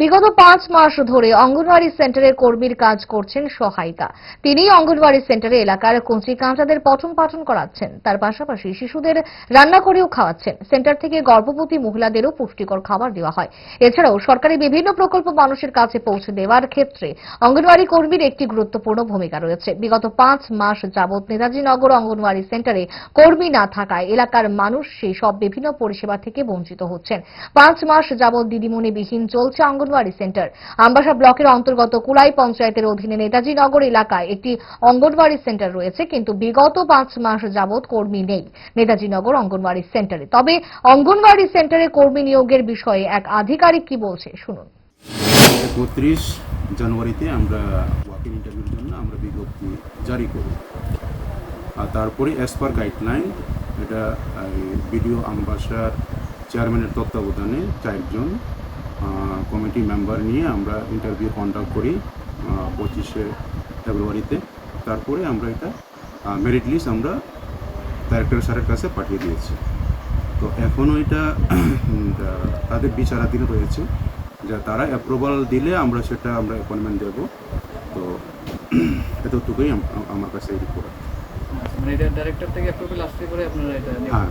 বিগত পাঁচ মাস ধরে অঙ্গনওয়াড়ি সেন্টারে কর্মীর কাজ করছেন সহায়িকা। তিনি অঙ্গনওয়াড়ি সেন্টারে এলাকার কঞ্চি কাঁচাদের পঠন পাঠন করাচ্ছেন। তার পাশাপাশি শিশুদের রান্না করেও খাওয়াচ্ছেন। সেন্টার থেকে গর্ভবতী মহিলাদেরও পুষ্টিকর খাবার দেওয়া হয়। এছাড়াও সরকারি বিভিন্ন প্রকল্প মানুষের কাছে পৌঁছে দেওয়ার ক্ষেত্রে অঙ্গনওয়াড়ি কর্মীর একটি গুরুত্বপূর্ণ ভূমিকা রয়েছে। বিগত পাঁচ মাস যাবৎ নেতাজি নগর অঙ্গনওয়াড়ি সেন্টারে কর্মী না থাকায় এলাকার মানুষ সেই সব বিভিন্ন পরিষেবা থেকে বঞ্চিত হচ্ছেন। পাঁচ মাস যাবৎ দিদিমণি বিহীন চলছে অঙ্গনওয়াড়ি সেন্টার। আমবাসা ব্লকের অন্তর্গত কুলাই পঞ্চায়েতের অধীনে নেতাজি নগর এলাকায় একটি অঙ্গনওয়াড়ি সেন্টার রয়েছে, কিন্তু বিগত পাঁচ মাস যাবৎ কর্মী নেই নেতাজি নগর অঙ্গনওয়াড়ি সেন্টারে। তবে অঙ্গনওয়াড়ি সেন্টারে কর্মী নিয়োগের বিষয়ে এক আধিকারিক কি বলছে, শুনুন। একত্রিশ জানুয়ারিতে আমরা ওয়াকিং ইন্টারভিউর জন্য আমরা বিজ্ঞপ্তি জারি করি আর তারপরে অ্যাজ পার গাইডলাইন এটা বিডিও আমবাসার চেয়ারম্যানের তত্ত্বাবধানে চারজন কমিটি মেম্বার নিয়ে আমরা ইন্টারভিউ কন্ডাক্ট করি পঁচিশে ফেব্রুয়ারিতে। তারপরে আমরা এটা মেরিট লিস্ট আমরা ডাইরেক্টর স্যারের কাছে পাঠিয়ে দিয়েছি। তো এখনও এটা তাদের বিচারাধীন রয়েছে যা তারা অ্যাপ্রুভাল দিলে আমরা সেটা আমরা অ্যাপয়েন্টমেন্ট দেব। তো এতটুকুই আম- আম- আমার কাছে রিপোর্ট মানে এটা ডাইরেক্টর থেকে অ্যাপ্রুভাল আসতে পরে আপনারা এটা হ্যাঁ।